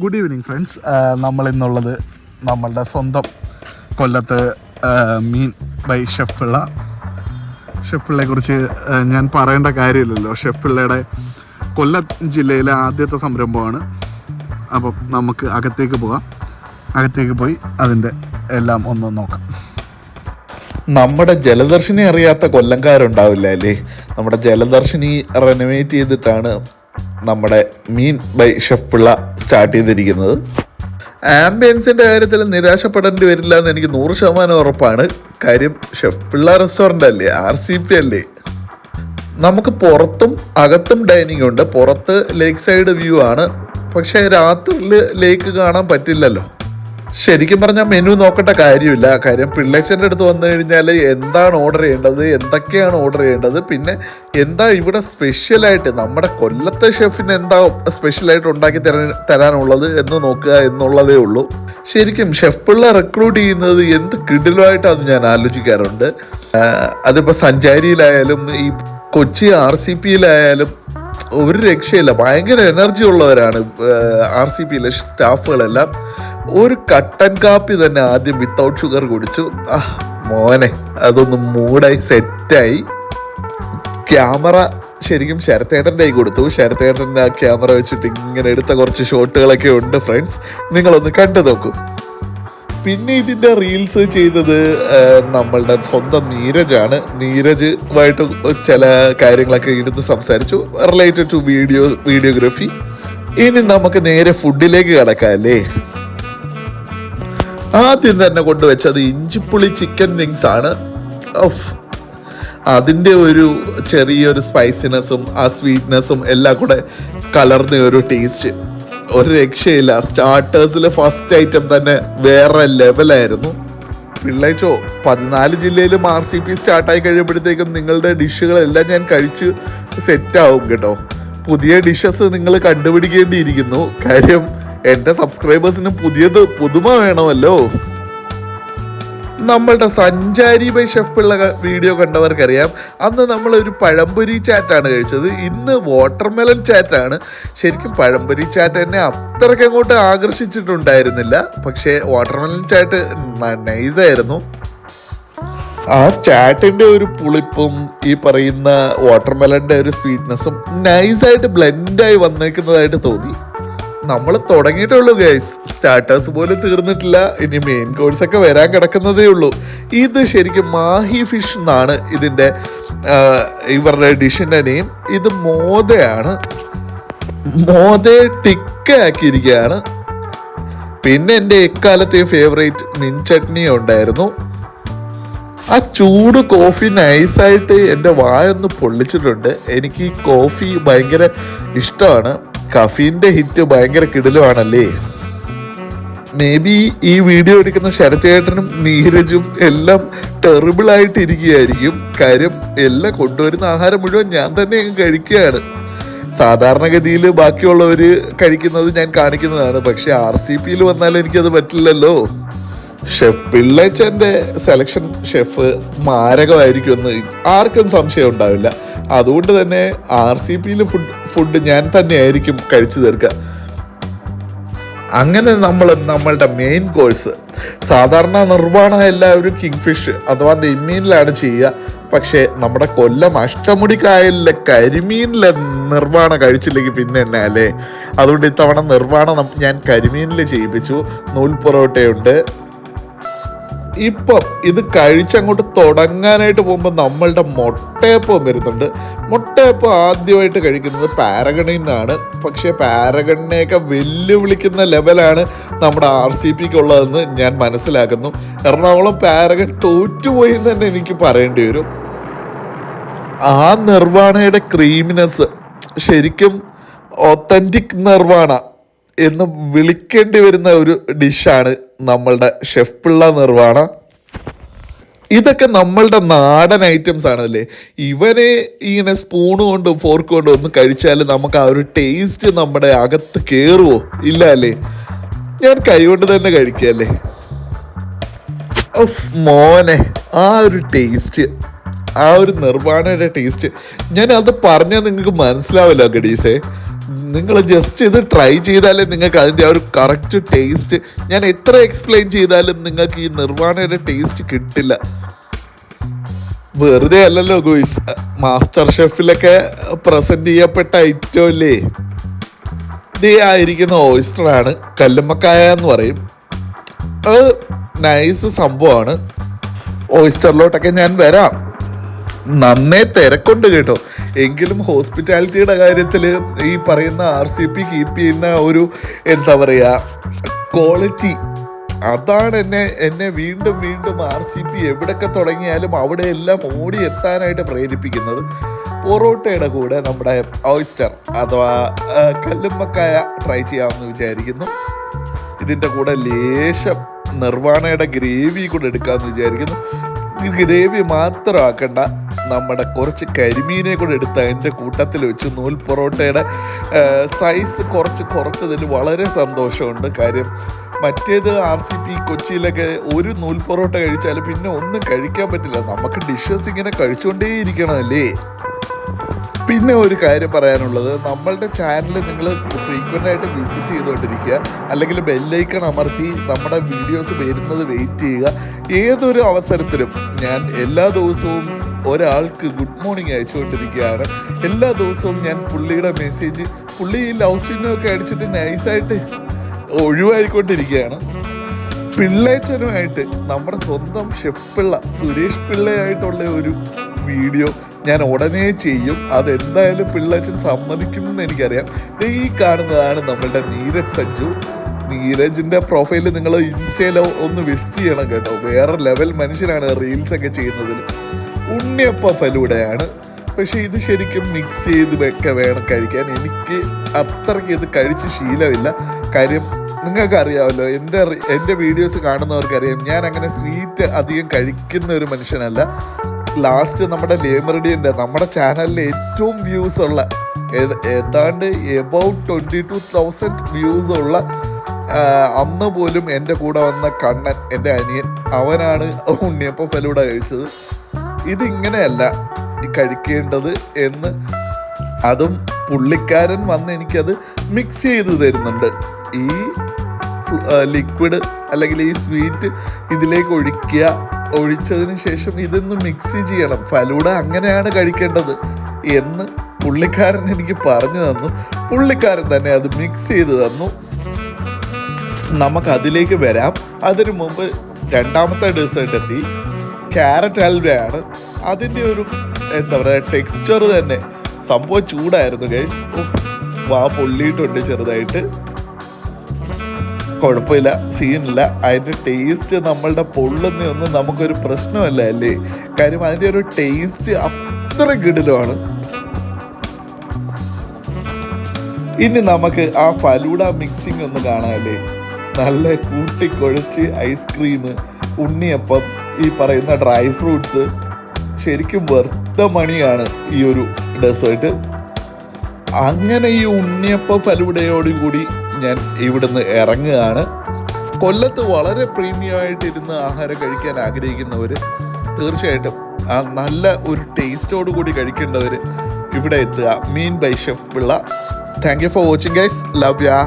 Good evening friends നമ്മൾ ഇന്നുള്ളത് നമ്മളുടെ സ്വന്തം കൊല്ലത്ത് മീൻ ബൈ ഷെഫിള്ള ഷെഫിള്ളയെ കുറിച്ച് ഞാൻ പറയേണ്ട കാര്യമില്ലല്ലോ. ഷെഫിള്ളയുടെ കൊല്ലം ജില്ലയിലെ ആദ്യത്തെ സംരംഭമാണ്. അപ്പം നമുക്ക് അകത്തേക്ക് പോകാം. അകത്തേക്ക് പോയി അതിന്റെ എല്ലാം ഒന്ന് നോക്കാം. നമ്മുടെ ജലദർശിനി അറിയാത്ത കൊല്ലംകാരുണ്ടാവില്ല അല്ലേ? നമ്മുടെ ജലദർശിനി റെനോവേറ്റ് ചെയ്തിട്ടാണ് നമ്മുടെ Meen by chef Pillai start ചെയ്തിരിക്കുന്നത്. ആംബിയൻസിന്റെ കാര്യത്തിൽ നിരാശപ്പെടേണ്ടി വരില്ല എന്ന് എനിക്ക് നൂറ് ശതമാനം ഉറപ്പാണ്. കാര്യം ഷെഫ് പിള്ള റെസ്റ്റോറന്റ് അല്ലേ ആർ സി പി അല്ലേ? നമുക്ക് പുറത്തും അകത്തും ഡൈനിങ് ഉണ്ട്. പുറത്ത് ലേക്ക് സൈഡ് വ്യൂ ആണ്. പക്ഷേ രാത്രിയിൽ ലേക്ക് കാണാൻ പറ്റില്ലല്ലോ. ശരിക്കും പറഞ്ഞാൽ മെനു നോക്കേണ്ട കാര്യമില്ല. കാര്യം പിള്ളേച്ചന്റെ അടുത്ത് വന്നു കഴിഞ്ഞാൽ എന്താണ് ഓർഡർ ചെയ്യേണ്ടത് എന്തൊക്കെയാണ് ഓർഡർ ചെയ്യേണ്ടത് പിന്നെ എന്താ ഇവിടെ സ്പെഷ്യലായിട്ട് നമ്മുടെ കൊല്ലത്തെ ഷെഫിന് എന്താ സ്പെഷ്യലായിട്ട് ഉണ്ടാക്കി തരാൻ തരാനുള്ളത് എന്ന് നോക്കുക എന്നുള്ളതേ ഉള്ളൂ. ശരിക്കും ഷെഫ് പിള്ള റിക്രൂട്ട് ചെയ്യുന്നത് എന്ത് കിടിലുമായിട്ടാണ് ഞാൻ ആലോചിക്കാറുണ്ട്. അതിപ്പോൾ സഞ്ചാരിയിലായാലും ഈ കൊച്ചി ആർ സി പിയിലായാലും ഒരു രക്ഷയില്ല. ഭയങ്കര എനർജി ഉള്ളവരാണ് ആർ സി പിയിലെ സ്റ്റാഫുകളെല്ലാം ഒരു കട്ടൻ കാപ്പി തന്നെ ആദ്യം വിത്തൗട്ട് ഷുഗർ കുടിച്ചു. ആ മോനെ അതൊന്ന് മൂടായി സെറ്റായി. ക്യാമറ ശരിക്കും ശരത്തേട്ടന്റെ കൈ കൊടുത്തു. ശരത്തേട്ടന്റെ ആ ക്യാമറ വെച്ചിട്ട് ഇങ്ങനെ എടുത്ത കുറച്ച് ഷോട്ടുകളൊക്കെ ഉണ്ട് ഫ്രണ്ട്സ് നിങ്ങളൊന്ന് കണ്ടു നോക്കൂ. പിന്നെ ഇതിന്റെ റീൽസ് ചെയ്തത് നമ്മളുടെ സ്വന്തം നീരജാണ്. നീരജുമായിട്ട് ചില കാര്യങ്ങളൊക്കെ ഇരുന്ന് സംസാരിച്ചു. റിലേറ്റഡ് ടു വീഡിയോ വീഡിയോഗ്രഫി ഇനി നമുക്ക് നേരെ ഫുഡിലേക്ക് കിടക്കാം അല്ലേ? ആദ്യം തന്നെ കൊണ്ടുവച്ചത് ഇഞ്ചിപ്പുളി ചിക്കൻ വിങ്സ് ആണ്. അതിന്റെ ഒരു ചെറിയൊരു സ്പൈസിനെസ്സും ആ സ്വീറ്റ്നെസ്സും എല്ലാം കൂടെ കലർന്ന ഒരു ടേസ്റ്റ് ഒരു രക്ഷയില്ല. സ്റ്റാർട്ടേഴ്സിലെ ഫസ്റ്റ് ഐറ്റം തന്നെ വേറെ ലെവലായിരുന്നു പിള്ളേച്ചോ പതിനാല് ജില്ലയിലും ആർ സി പി സ്റ്റാർട്ടായി കഴിയുമ്പോഴത്തേക്കും നിങ്ങളുടെ ഡിഷുകളെല്ലാം ഞാൻ കഴിച്ച് സെറ്റാവും കേട്ടോ. പുതിയ ഡിഷസ് നിങ്ങൾ കണ്ടുപിടിക്കേണ്ടിയിരിക്കുന്നു. കാര്യം എന്റെ സബ്സ്ക്രൈബേഴ്സിന് പുതിയത് പുതുമ വേണമല്ലോ. നമ്മളുടെ സഞ്ചാരി ബൈ ഷെഫ് ഉള്ള വീഡിയോ കണ്ടവർക്കറിയാം. അന്ന് നമ്മൾ ഒരു പഴംപൊരി ചാറ്റാണ് കഴിച്ചത്. ഇന്ന് വാട്ടർമെലൻ ചാറ്റാണ്. ശരിക്കും പഴംപൊരി ചാറ്റ് എന്നെ അത്രയ്ക്ക് അങ്ങോട്ട് ആകർഷിച്ചിട്ടുണ്ടായിരുന്നില്ല. പക്ഷേ വാട്ടർമെലൻ ചാറ്റ് നൈസായിരുന്നു ആ ചാറ്റിന്റെ ഒരു പുളിപ്പും ഈ പറയുന്ന വാട്ടർമെലന്റെ ഒരു സ്വീറ്റ്നെസ്സും നൈസായിട്ട് ബ്ലെൻഡായി വന്നേക്കുന്നതായിട്ട് തോന്നി. നമ്മൾ തുടങ്ങിയിട്ടുള്ളൂ ഗൈസ് സ്റ്റാർട്ടേഴ്സ് പോലും തീർന്നിട്ടില്ല. ഇനി മെയിൻ കോഴ്സ് ഒക്കെ വരാൻ കിടക്കുന്നതേ ഉള്ളൂ. ഇത് ശരിക്കും മാഹി ഫിഷ് എന്നാണ് ഇതിന്റെ ഇവരുടെ ഡിഷിന്റെ നെയിം ഇത് മോദയാണ്. മോദയെ ടിക്ക ആക്കിയിരിക്കുകയാണ്. പിന്നെ എന്റെ എക്കാലത്തെ ഫേവറേറ്റ് മിൻ ചട്നി ഉണ്ടായിരുന്നു. ആ ചൂട് കോഫി നൈസായിട്ട് എന്റെ വായൊന്ന് പൊള്ളിച്ചിട്ടുണ്ട്. എനിക്ക് ഈ കോഫി ഭയങ്കര ഇഷ്ടമാണ്. കഫീന്റെ ഹിറ്റ് ഭയങ്കര കിടലുവാണല്ലേ? മേ ബി ഈ വീഡിയോ എടുക്കുന്ന ശരത്തേട്ടനും നീരജും എല്ലാം ഇരിക്കുകയായിരിക്കും കാര്യം എല്ലാം കൊണ്ടുവരുന്ന ആഹാരം മുഴുവൻ ഞാൻ തന്നെ കഴിക്കുകയാണ്. സാധാരണഗതിയിൽ ബാക്കിയുള്ളവർ കഴിക്കുന്നത് ഞാൻ കാണിക്കുന്നതാണ്. പക്ഷേ ആർ സി പിയിൽ വന്നാൽ എനിക്കത് പറ്റില്ലല്ലോ. ഷെഫ് പിള്ളേച്ചന്റെ സെലക്ഷൻ ഷെഫ് മാരകമായിരിക്കും എന്ന് ആർക്കും സംശയം ഉണ്ടാവില്ല. അതുകൊണ്ട് തന്നെ ആർ സി പിയിൽ ഫുഡ് ഫുഡ് ഞാൻ തന്നെയായിരിക്കും കഴിച്ചു തീർക്കുക. അങ്ങനെ നമ്മൾ നമ്മളുടെ മെയിൻ കോഴ്സ് സാധാരണ നിർവാണ എല്ലാവരും കിങ് ഫിഷ് അഥവാ നെയ്മീനിലാണ് ചെയ്യുക. പക്ഷേ നമ്മുടെ കൊല്ലം അഷ്ടമുടി കായലിലെ കരിമീനിലെ നിർവാണ കഴിച്ചില്ലെങ്കിൽ പിന്നെ തന്നെ അല്ലേ? അതുകൊണ്ട് ഇത്തവണ നിർവാണ ഞാൻ കരിമീനിൽ ചെയ്യിപ്പിച്ചു. നൂൽ പൊറോട്ടയുണ്ട് ഇപ്പം ഇത് കഴിച്ചങ്ങോട്ട് തുടങ്ങാനായിട്ട് പോകുമ്പോൾ നമ്മളുടെ മുട്ടയപ്പം വരുന്നുണ്ട്. മുട്ടയപ്പം ആദ്യമായിട്ട് കഴിക്കുന്നത് പാരഗണിൽ നിന്നാണ് പക്ഷേ പാരഗണിനെയൊക്കെ വെല്ലുവിളിക്കുന്ന ലെവലാണ് നമ്മുടെ ആർ സി പിക്ക് ഉള്ളതെന്ന് ഞാൻ മനസ്സിലാക്കുന്നു. എറണാകുളം പാരഗൺ തോറ്റുപോയി എന്ന് തന്നെ എനിക്ക് പറയേണ്ടി വരും. ആ നിർവാണയുടെ ക്രീമിനെസ് ശരിക്കും ഒത്തന്റിക് നിർവാണ എന്ന് വിളിക്കേണ്ടി വരുന്ന ഒരു ഡിഷാണ് നമ്മളുടെ ഷെഫ് പിള്ള നിർവാണ ഇതൊക്കെ നമ്മളുടെ നാടൻ ഐറ്റംസ് ആണല്ലേ? ഇവനെ ഇങ്ങനെ സ്പൂൺ കൊണ്ടും ഫോർക്ക് കൊണ്ടും ഒന്ന് കഴിച്ചാൽ നമുക്ക് ആ ഒരു ടേസ്റ്റ് നമ്മുടെ അകത്ത് കയറുമോ ഇല്ല അല്ലേ? ഞാൻ കൈകൊണ്ട് തന്നെ കഴിക്കല്ലേ? മോനെ ആ ഒരു ടേസ്റ്റ് ആ ഒരു നിർവാണയുടെ ടേസ്റ്റ് ഞാൻ അത് പറഞ്ഞാൽ നിങ്ങൾക്ക് മനസ്സിലാവില്ല ഗഡീസേ. നിങ്ങൾ ജസ്റ്റ് ഇത് ട്രൈ ചെയ്താലേ നിങ്ങൾക്ക് അതിന്റെ ആ ഒരു കറക്റ്റ് ടേസ്റ്റ് ഞാൻ എത്ര എക്സ്പ്ലെയിൻ ചെയ്താലും നിങ്ങൾക്ക് ഈ നിർവാണയുടെ ടേസ്റ്റ് കിട്ടില്ല. വെറുതെ അല്ലല്ലോ ഗോയ്സ്. മാസ്റ്റർ ഷെഫിലൊക്കെ പ്രസന്റ് ചെയ്യപ്പെട്ട ഐറ്റം അല്ലേ? ഇതേ ആയിരിക്കുന്ന ഓയിസ്റ്റർ ആണ് കല്ലുമ്മക്കായ എന്ന് പറയും. അത് നൈസ് സംഭവമാണ്. ഓയിസ്റ്ററിലോട്ടൊക്കെ ഞാൻ വരാം. നന്നേ തിരക്കുണ്ട് കേട്ടോ. എങ്കിലും ഹോസ്പിറ്റാലിറ്റിയുടെ കാര്യത്തിൽ ഈ പറയുന്ന ആർ സി പി കീപ്പ് ചെയ്യുന്ന ഒരു എന്താ പറയുക ക്വാളിറ്റി അതാണ് എന്നെ എന്നെ വീണ്ടും വീണ്ടും ആർ സി പി എവിടെയൊക്കെ തുടങ്ങിയാലും അവിടെയെല്ലാം ഓടി എത്താനായിട്ട് പ്രേരിപ്പിക്കുന്നത് പൊറോട്ടയുടെ കൂടെ നമ്മുടെ ഓയിസ്റ്റർ അഥവാ കല്ലുമ്മക്കായ ട്രൈ ചെയ്യാമെന്ന് വിചാരിക്കുന്നു. ഇതിന്റെ കൂടെ ലേശം നിർവാണയുടെ ഗ്രേവി കൂടെ എടുക്കാമെന്ന് വിചാരിക്കുന്നു. ഗ്രേവി മാത്രം ആക്കണ്ട. നമ്മുടെ കുറച്ച് കരിമീനെ കൂടെ എടുത്ത് അതിന്റെ കൂട്ടത്തിൽ വെച്ച് നൂൽ പൊറോട്ടയുടെ സൈസ് കുറച്ച് കുറച്ചതിൽ വളരെ സന്തോഷമുണ്ട്. കാര്യം മറ്റേത് ആർ സി പി കൊച്ചിയിലൊക്കെ ഒരു നൂൽ പൊറോട്ട കഴിച്ചാൽ പിന്നെ ഒന്നും കഴിക്കാൻ പറ്റില്ല. നമുക്ക് ഡിഷസ് ഇങ്ങനെ കഴിച്ചുകൊണ്ടേയിരിക്കണമല്ലേ? പിന്നെ ഒരു കാര്യം പറയാനുള്ളത് നമ്മളുടെ ചാനൽ നിങ്ങൾ ഫ്രീക്വന്റ് ആയിട്ട് വിസിറ്റ് ചെയ്തുകൊണ്ടിരിക്കുക അല്ലെങ്കിൽ ബെല്ലൈക്കൺ അമർത്തി നമ്മുടെ വീഡിയോസ് വരുന്നത് വെയിറ്റ് ചെയ്യുക. ഏതൊരു അവസരത്തിലും ഞാൻ എല്ലാ ദിവസവും ഒരാൾക്ക് ഗുഡ് മോർണിംഗ് അയച്ചുകൊണ്ടിരിക്കുകയാണ്. എല്ലാ ദിവസവും ഞാൻ പുള്ളിയുടെ മെസ്സേജ് പുള്ളി ഈ ലവ് ചിഹ്നമൊക്കെ അടിച്ചിട്ട് നൈസായിട്ട് ഒഴിവായിക്കൊണ്ടിരിക്കുകയാണ്. പിള്ളേച്ചനുമായിട്ട് നമ്മുടെ സ്വന്തം ഷെഫ് പിള്ള സുരേഷ് പിള്ളയായിട്ടുള്ള ഒരു വീഡിയോ ഞാൻ ഉടനെ ചെയ്യും. അതെന്തായാലും പിള്ളേച്ചൻ സമ്മതിക്കും എന്ന് എനിക്കറിയാം ഈ കാണുന്നതാണ് നമ്മളുടെ നീരജ് സഞ്ജു. നീരജിന്റെ പ്രൊഫൈൽ നിങ്ങൾ ഇൻസ്റ്റയിലോ ഒന്ന് വിസിറ്റ് ചെയ്യണം കേട്ടോ. വേറെ ലെവൽ മനുഷ്യനാണ് റീൽസ് ഒക്കെ ചെയ്യുന്നതിൽ. ഉണ്ണിയപ്പ ഫലൂടയാണ് പക്ഷെ ഇത് ശരിക്കും മിക്സ് ചെയ്ത് ഒക്കെ വേണം കഴിക്കാൻ. എനിക്ക് അത്രയ്ക്ക് ഇത് കഴിച്ച് ശീലമില്ല. കാര്യം നിങ്ങൾക്ക് അറിയാമല്ലോ എന്റെ എന്റെ വീഡിയോസ് കാണുന്നവർക്കറിയാം. ഞാൻ അങ്ങനെ സ്വീറ്റ് അധികം കഴിക്കുന്ന ഒരു മനുഷ്യനല്ല. ലാസ്റ്റ് നമ്മുടെ ലേമറിഡിയന്റെ നമ്മുടെ ചാനലിൽ ഏറ്റവും വ്യൂസ് ഉള്ള ഏതാണ്ട് about twenty two thousand views ഉള്ള അന്ന് പോലും എന്റെ കൂടെ വന്ന കണ്ണൻ എന്റെ അനിയൻ അവനാണ് ഉണ്ണിയപ്പം ഫലൂട കഴിച്ചത്. ഇതിങ്ങനെയല്ല കഴിക്കേണ്ടത് എന്ന് അതും പുള്ളിക്കാരൻ വന്ന് എനിക്കത് മിക്സ് ചെയ്ത് തരുന്നുണ്ട്. ഈ ലിക്വിഡ് അല്ലെങ്കിൽ ഈ സ്വീറ്റ് ഇതിലേക്ക് ഒഴിക്കുക ഒഴിച്ചതിന് ശേഷം ഇതൊന്ന് മിക്സ് ചെയ്യണം. ഫലൂഡ അങ്ങനെയാണ് കഴിക്കേണ്ടത്. എന്ന് പുള്ളിക്കാരൻ എനിക്ക് പറഞ്ഞു തന്നു. പുള്ളിക്കാരൻ തന്നെ അത് മിക്സ് ചെയ്ത് തന്നു. നമുക്ക് അതിലേക്ക് വരാം. അതിനു മുമ്പ് രണ്ടാമത്തെ ഡെസേർട്ട് എത്തി. ക്യാരറ്റ് ഹൽവയാണ് അതിന്റെ ഒരു എന്താ പറയുക ടെക്സ്ചർ തന്നെ. സംഭവം ചൂടായിരുന്നു ഗൈസ് വാ പൊള്ളിയിട്ടുണ്ട് ചെറുതായിട്ട്. കുഴപ്പമില്ല സീനില്ല അതിന്റെ ടേസ്റ്റ് നമ്മളുടെ പൊള്ളുന്നൊന്നും നമുക്കൊരു പ്രശ്നമല്ല അല്ലേ? കാര്യം അതിന്റെ ഒരു ടേസ്റ്റ് അത്ര കിടിലുമാണ്. ഇനി നമുക്ക് ആ ഫലൂഡ മിക്സിംഗ് ഒന്ന് കാണാമല്ലേ നല്ല കൂട്ടിക്കുഴച്ച് ഐസ്ക്രീം ഉണ്ണിയപ്പം ഈ പറയുന്ന ഡ്രൈ ഫ്രൂട്ട്സ് ശരിക്കും വെറുത്ത മണിയാണ് ഈ ഒരു ഡെസേർട്ട് അങ്ങനെ ഈ ഉണ്ണിയപ്പ ഫലൂടയോടുകൂടി ഞാൻ ഇവിടുന്ന് ഇറങ്ങുകയാണ്. കൊല്ലത്ത് വളരെ പ്രീമിയം ആയിട്ട് ആഹാരം കഴിക്കാൻ ആഗ്രഹിക്കുന്നവർ തീർച്ചയായിട്ടും ആ നല്ല ഒരു ടേസ്റ്റോട് കൂടി കഴിക്കേണ്ടവർ ഇവിടെ എത്തുക. മീൻ by chef Pillai. Thank you for watching guys love ya